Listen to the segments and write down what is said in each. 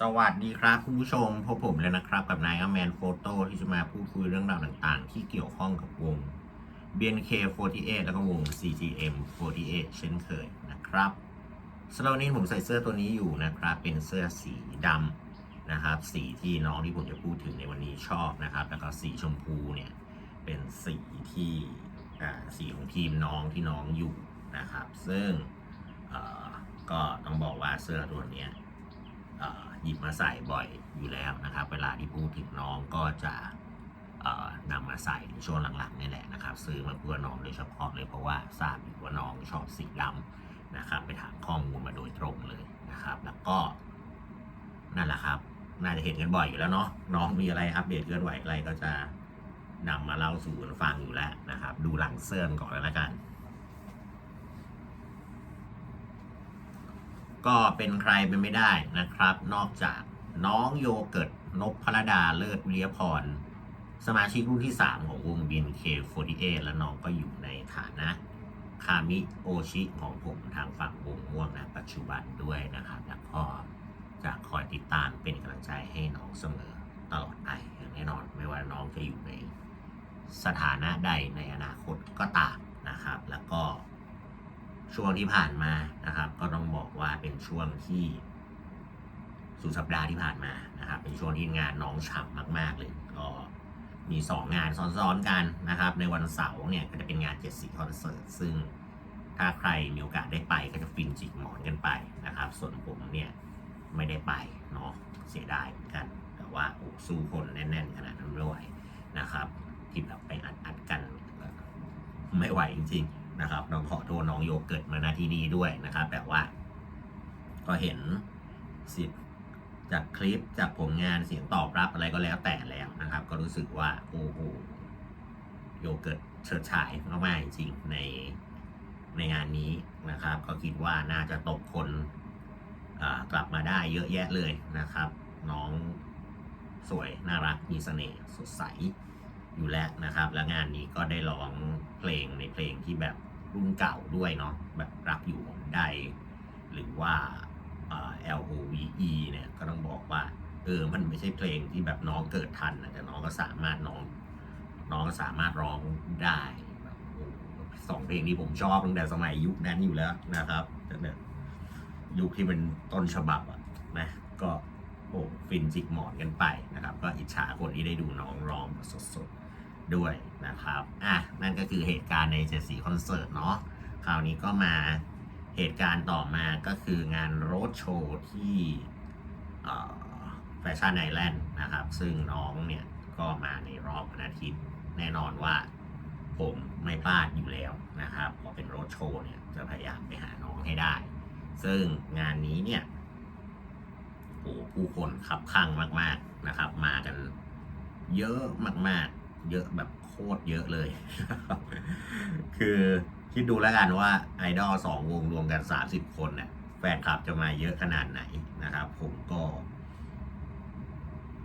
สวัสดีครับคุณผู้ชมพบผมแล้วนะครับ กับนายอแมนโฟโต้ที่จะมาพูดคุยเรื่องราวต่างๆ ที่เกี่ยวข้องกับวง BNK48 แล้วก็วง CGM48 เช่นเคยนะครับสำหรับนี้ผมใส่เสื้อตัวนี้อยู่นะครับ เป็นเสื้อสีดำนะครับ สีที่น้องที่ผมจะพูดถึงในวันนี้ชอบนะครับ แล้วก็สีชมพูเนี่ยเป็นสีที่อ่าสีของทีมน้องที่น้องอยู่นะครับ ซึ่งอ่อก็ต้องบอกว่าเสื้อตัวนี้อ่อ หยิบมาใส่บ่อยอยู่แล้วนะครับ เวลาที่พูดถึงน้องก็จะนำมาใส่ในช่วงหลังๆนี่แหละนะครับ ซื้อมาเพื่อน้องโดยเฉพาะเลยเพราะว่าทราบอยู่ว่าน้องชอบสีดำนะครับ ไปถามข้อมูลมาโดยตรงเลยนะครับ แล้วก็นั่นแหละครับ น่าจะเห็นกันบ่อยอยู่แล้วเนาะน้องมีอะไรอัปเดตเคลื่อนไหวอะไรก็จะนำมาเล่าสู่กันฟังอยู่แล้วนะครับ ดูหลังเสื้อก่อนเลยละกัน ก็เป็นใครเป็นไม่ได้นะครับ นอกจากน้องโยเกิร์ตนพพรดาเลิศวิริยพร สมาชิกรุ่นที่ 3 ของวง BNK48 และน้องก็อยู่ในฐานะคามิโอชิของผมทางฝั่งวงม่วงนะปัจจุบันด้วยนะครับ แล้วก็จะคอยติดตามเป็นกำลังใจให้น้องเสมอตลอดไปอย่างแน่นอนไม่ว่าน้องจะอยู่ในสถานะใดในอนาคตก็ตามนะครับ แล้วก็ ช่วงที่ผ่านมานะครับ ก็ต้องบอกว่าเป็นช่วงที่สุดสัปดาห์ที่ผ่านมานะครับ เป็นช่วงที่งานน้องฉ่ำมาก ๆ เลย ก็มีสองงานซ้อนๆกันนะครับ ในวันเสาร์เนี่ยก็จะเป็นงานเจ็ดสีคอนเสิร์ตซึ่งถ้าใครมีโอกาสได้ไปก็จะฟินจิกหมอนกันไปนะครับ ส่วนผมเนี่ยไม่ได้ไปเนาะเสียดายเหมือนกัน แต่ว่าโอ้สู้คนแน่นๆขนาดนั้นไม่ไหวนะครับ ที่แบบไปอัดๆกันไม่ไหวจริงๆ นะครับน้องขอโทษน้องโยเกิร์ตมาณที่นี้ด้วยนะครับแต่ว่า ก็เห็นสิจากคลิปจากผลงานเสียงตอบรับอะไรก็แล้วแต่แล้วนะครับ ก็รู้สึกว่าโอ้โหโยเกิร์ตเฉิดฉายมากๆจริงในในงานนี้นะครับ ก็คิดว่าน่าจะตกคนกลับมาได้เยอะแยะเลยนะครับ น้องสวยน่ารักมีเสน่ห์สดใส อยู่แล้วนะครับ และงานนี้ก็ได้ร้องเพลงในเพลงที่แบบรุ่นเก่าด้วยเนาะแบบรักอยู่หนใด หรือว่า L O V E เนี่ยก็ต้องบอกว่าเออมันไม่ใช่เพลงที่แบบน้องเกิดทันนะแต่น้องก็สามารถน้อง น้องก็สามารถร้องได้แบบสองเพลงนี้ผมชอบตั้งแต่สมัยยุคนั้นอยู่แล้วนะครับตั้งแต่ยุคที่เป็นต้นฉบับอะนะก็โอ้ฟินจิกหมอนกันไปนะครับ ก็อิจฉาคนที่ได้ดูน้องร้องสดๆ ด้วยนะครับ อะ นั่นก็คือเหตุการณ์ในเจสีคอนเสิร์ตเนาะ คราวนี้ก็มาเหตุการณ์ต่อมาก็คืองานโรดโชว์ที่แฟชั่นไอแลนด์นะครับ ซึ่งน้องเนี่ยก็มาในรอบวันอาทิตย์ แน่นอนว่าผมไม่พลาดอยู่แล้วนะครับพอเป็นโรดโชว์เนี่ยจะพยายามไปหาน้องให้ได้ ซึ่งงานนี้เนี่ยโอ้ผู้คนขับข้างมาก ๆนะครับ มากันเยอะมาก ๆ เยอะแบบโคตรเยอะเลย คือคิดดูแล้วกันว่าไอดอลสองวงรวมกัน 30 คนเนี่ยแฟนคลับจะมาเยอะขนาดไหนนะครับ ผมก็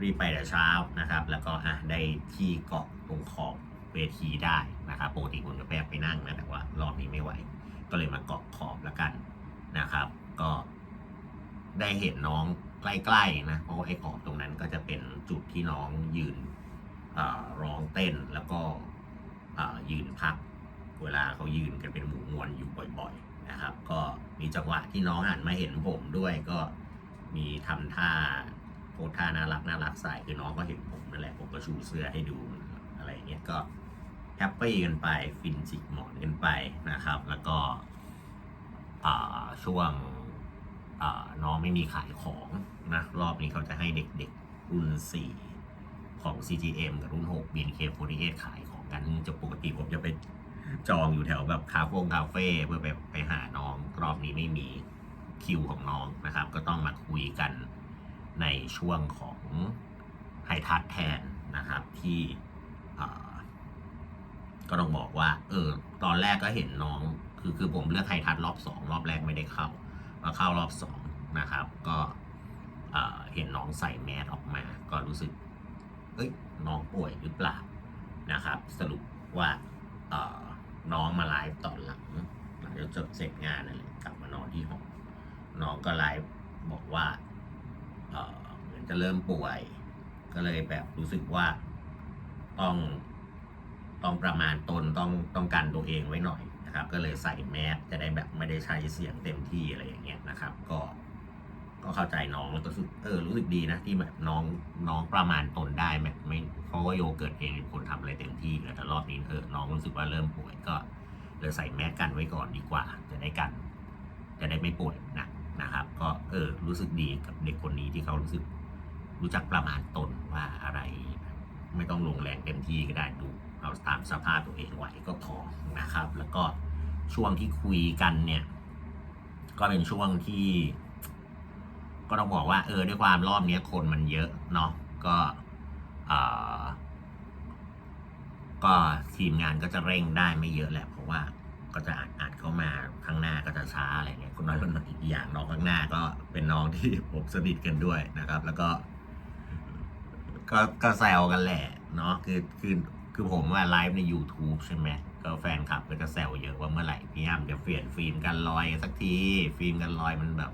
รีบไปแต่เช้านะครับ แล้วก็อะได้ที่เกาะตรงขอบเวทีได้นะครับปกติผมจะแปไปนั่งนะแต่ว่ารอบนี้ไม่ไหว ก็เลยมาเกาะขอบแล้วกันนะครับ ก็ได้เห็นน้องใกล้ๆนะเพราะว่าไอ้ขอบตรงนั้นก็จะเป็นจุดที่น้องยืน ร้องเต้นแล้วก็ยืนพัก เวลาเขายืนกันเป็นหมู่มวลอยู่บ่อยๆนะครับ ก็มีจังหวะที่น้องหันมาเห็นผมด้วยก็มีทำท่าโพสท่าน่ารักน่ารักใส่คือน้องก็เห็นผมนั่นแหละผมก็ชูเสื้อให้ดูอะไรเงี้ยก็แฮปปี้กันไปฟินจิกหมอนกันไปนะครับ แล้วก็ช่วงน้องไม่มีขายของนะรอบนี้เขาจะให้เด็กๆรุ่น4 ของ CGM กับรุ่น 6 BNK48 ขายของกันจะปกติผมจะไปจองอยู่แถวแบบคาเฟ่คาเฟ่เพื่อไปไปหาน้องรอบนี้ไม่มีคิวของน้องนะครับ ก็ต้องมาคุยกันในช่วงของไฮทัชแทนนะครับที่ก็ต้องบอกว่า เออ ตอนแรกก็เห็นน้อง คือคือผมเลือกไฮทัชรอบสองรอบแรกไม่ได้เข้ามาเข้ารอบสองนะครับ ก็เห็นน้องใส่แมสออกมา ก็รู้สึก เอ้ยน้องป่วยหรือเปล่านะครับ สรุปว่าเออน้องมาไลฟ์ตอนหลังหลังจากจบเสร็จงานนั่นแหละกลับมานอนที่ห้องน้องก็ไลฟ์บอกว่าเอ่อนจะเริ่มป่วย ก็เลยแบบรู้สึกว่าต้องต้องประมาณตนต้องต้องกันตัวเองไว้หน่อยนะครับ ก็เลยใส่แมสจะได้แบบไม่ได้ใช้เสียงเต็มที่อะไรอย่างเงี้ยนะครับ ก็ ก็เข้าใจน้องแล้วก็รู้สึกเออรู้สึกดีนะที่แบบน้องน้องประมาณตนได้แบบไม่เพราะว่าโยเกิร์ตเองเป็นคนทำอะไรเต็มที่แต่รอบนี้เออน้องรู้สึกว่าเริ่มป่วยก็เลยใส่แมสกันไว้ก่อนดีกว่า จะได้กัน จะได้ไม่ป่วยนักนะครับ ก็เออรู้สึกดีกับเด็กคนนี้ที่เขารู้สึกรู้จักประมาณตนว่าอะไร ไม่ต้องลงแรงเต็มที่ก็ได้ดูเอาตามสภาพตัวเองไหวก็พอนะครับ แล้วก็ช่วงที่คุยกันเนี่ย ก็เป็นช่วงที่ ก็ต้องบอกว่าเออด้วยความรอบนี้คนมันเยอะเนาะก็อ่อก็ทีมงานก็จะเร่งได้ไม่เยอะแหละเพราะว่าก็จะอัดอัดเข้ามาข้างหน้าก็จะช้าอะไรเงี้ยคนน้อยคนอีกอย่างน้องข้างหน้าก็เป็นน้องที่ผมสนิทกันด้วยนะครับ แล้วก็ก็ก็แซวกันแหละเนาะคือคือคือผมว่าไลฟ์ใน YouTube ใช่ไหมก็แฟนคลับก็จะแซวเยอะว่าเมื่อไหร่พี่อ้ำจะเปลี่ยนฟิล์มกันรอยสักที ฟิล์มกันรอยมันแบบ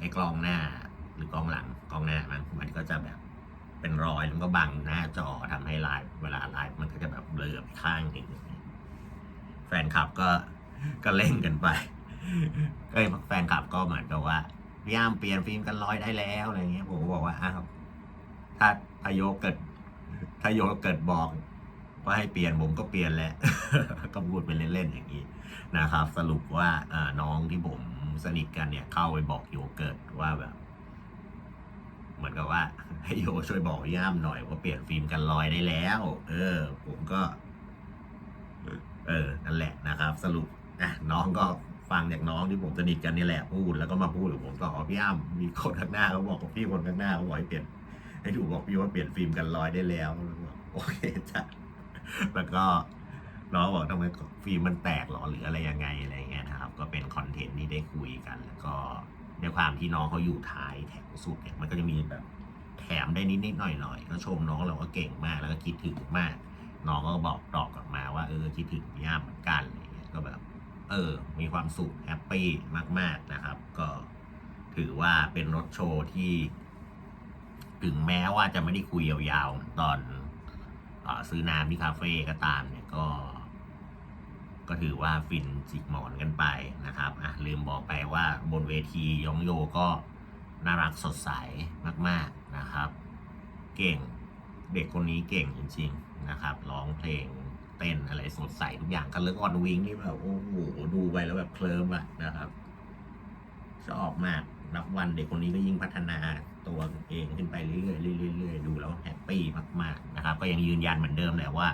ไอ้กล้องหน้าหรือกล้องหลังกล้องหน้ามันมันก็จะแบบเป็นรอยแล้วก็บังหน้าจอทำให้ไลฟ์เวลาไลฟ์มันก็จะแบบเบลอไปข้างหนึ่งแฟนคลับก็ก็เล่นกันไปก็แฟนคลับก็เหมือนกับว่าพี่อ้ำเปลี่ยนฟิล์มกันร้อยได้แล้วอะไรเงี้ยผมก็บอกว่าอ้าวถ้าพาโยเกิดถ้าโยเกิดบอกว่าให้เปลี่ยนผมก็เปลี่ยนแหละก็พูดเป็นเล่นๆอย่างนี้นะครับ สรุปว่าน้องที่ผม สนิทกันเนี่ย เข้าไปบอกโยเกิร์ตว่าแบบ เหมือนกับว่า ให้โยช่วยบอกย่ามหน่อยว่าเปลี่ยนฟิล์มกันรอยได้แล้ว เออ ผมก็ เออนั่นแหละนะครับ สรุปอะน้องก็ฟังจากน้องที่ผมสนิทกันนี่แหละพูดแล้วก็มาพูดกับผมต่อพี่อ้ำมีคนข้างหน้าเขาบอกกับพี่คนข้างหน้าเขาบอกให้เปลี่ยนให้ถูกบอกพี่ว่าเปลี่ยนฟิล์มกันรอยได้แล้วโอเคจ้ะแล้วก็ น้องบอกทำไมฟิล์มมันแตกหรอหรืออะไรยังไงอะไรเงี้ยนะครับ ก็เป็นคอนเทนต์ที่ได้คุยกัน แล้วก็ในความที่น้องเขาอยู่ท้ายแถวสุดเนี่ยมันก็จะมีแบบแถมได้นิดๆหน่อยๆก็ชมน้องเราก็เก่งมากแล้วก็คิดถึงมาก น้องก็บอกตอบกลับมาว่าเออคิดถึงย่าเหมือนกันอะไรเงี้ยก็แบบเออ มีความสุขแฮปปี้มาก ๆนะครับ ก็ถือว่าเป็นรถโชว์ที่ ถึงแม้ว่าจะไม่ได้คุยยาวๆ ตอนอซื้อน้ำที่คาเฟ่ก็ตามเนี่ยก็ ก็ถือว่าฟินจิกหมอนกันไปนะครับอะลืมบอกไปว่าบนเวทียองโยก็น่ารักสดใสมาก ๆนะครับ เก่งเด็กคนนี้เก่งจริง ๆนะครับร้องเพลงเต้นอะไรสดใสทุกอย่างกันเลิกออนวิงนี่แบบโอ้โหดูไปแล้วแบบเคลิ้มอะนะครับชอบมากนับวันเด็กคนนี้ก็ยิ่งพัฒนาตัวเองขึ้นไปเรื่อยๆเรื่อยๆดูแล้วแฮปปี้มากๆนะครับ ก็ยังยืนยันเหมือนเดิมแหละว่า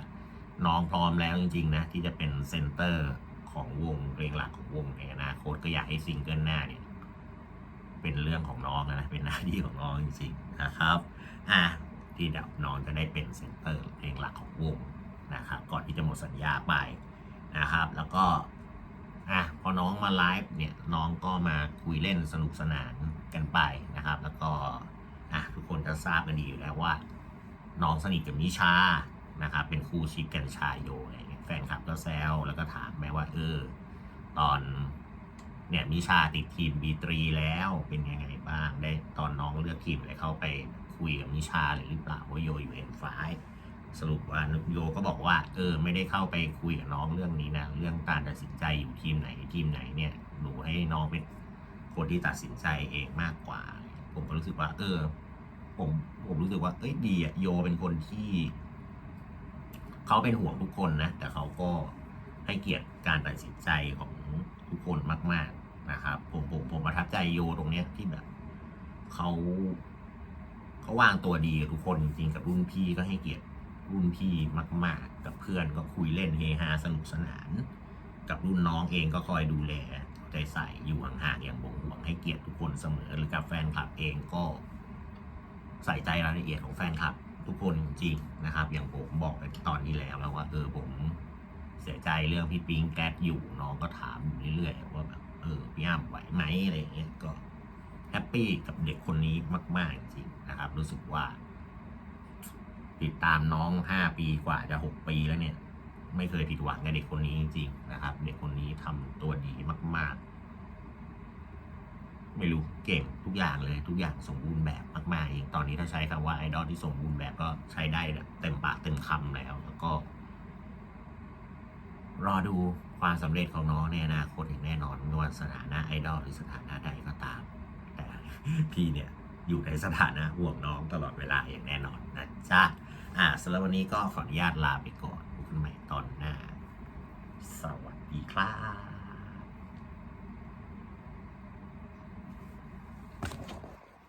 น้องพร้อมแล้วจริง ๆ นะ ที่จะเป็นเซนเตอร์ของวงเพลงหลักของวงในอนาคตก็อยากให้ซิงเกิลหน้าเนี่ยเป็นเรื่องของน้องนะเป็นหน้าที่ของน้องจริงๆนะครับอะที่เดี๋ยวน้องจะได้เป็นเซนเตอร์เพลงหลักของวงนะครับก่อนที่จะหมดสัญญาไปนะครับ แล้วก็อะพอน้องมาไลฟ์เนี่ยน้องก็มาคุยเล่นสนุกสนานกันไปนะครับ แล้วก็อะทุกคนจะทราบกันดีอยู่แล้วว่า น้องสนิทกับนิชา นะครับเป็นคู่ชิปกันชายโยอะไรเงี้ยแฟนคลับก็แซวแล้วก็ถามแม่ว่าเออ ตอนเนี่ยนิชาติดทีมบีตรีแล้วเป็นยังไงบ้างได้ตอนน้องเลือกทีมอะไรเข้าไปคุยกับนิชาหรือเปล่าว่าโยอยู่เอ็นไฟสรุปว่าโยก็บอกว่า เออ ไม่ได้เข้าไปคุยกับน้องเรื่องนี้นะเรื่องการตัดสินใจอยู่ทีมไหนทีมไหนเนี่ยหนูให้น้องเป็นคนที่ตัดสินใจเองมากกว่า ผมก็รู้สึกว่า เออ ผมผมรู้สึกว่าเอ้ยดีอะโยเป็นคนที่ เขาเป็นห่วงทุกคนนะ แต่เขาก็ให้เกียรติการตัดสินใจของทุกคนมาก ๆนะครับ ผมผมผมประทับใจโยตรงเนี้ยที่แบบเขาเขาวางตัวดีทุกคนจริงๆกับรุ่นพี่ก็ให้เกียรติรุ่นพี่มาก ๆ กับเพื่อนก็คุยเล่นเฮฮาสนุกสนาน กับรุ่นน้องเองก็คอยดูแลใจใส่อยู่ห่างๆอย่างบ่งห่วงให้เกียรติทุกคนเสมอหรือกับแฟนคลับเองก็ใส่ใจรายละเอียดของแฟนคลับ ทุกคนจริงๆนะครับ อย่างผมบอกไปตอนนี้แล้วแล้วว่าเออผมเสียใจเรื่องพี่ปิงแก๊สอยู่น้องก็ถามอยู่เรื่อยๆว่าแบบเออพี่อ้ำไหวไหมอะไรอย่างเงี้ยก็แฮปปี้กับเด็กคนนี้มาก ๆ จริงๆนะครับ รู้สึกว่า ติดตามน้องห้าปีกว่าจะหกปีแล้วเนี่ย ไม่เคยผิดหวังกับเด็กคนนี้จริงๆนะครับ เด็กคนนี้ทำตัวดีมาก ๆ ไม่รู้เก่งทุกอย่างเลยทุกอย่างสมบูรณ์แบบมากๆเองตอนนี้ถ้าใช้คำว่าไอดอลที่สมบูรณ์แบบก็ใช้ได้แบบเต็มปากเต็มคำแล้ว แล้วก็ รอดูความสำเร็จของน้องในอนาคตอย่างแน่นอนไม่ว่าสถานะไอดอลหรือสถานะใดก็ตาม แต่พี่เนี่ยอยู่ในสถานะห่วงน้องตลอดเวลาอย่างแน่นอนนะจ๊ะอ่าสำหรับวันนี้ก็ขออนุญาตลาไปก่อนพบกันใหม่ตอนหน้า สวัสดีครับ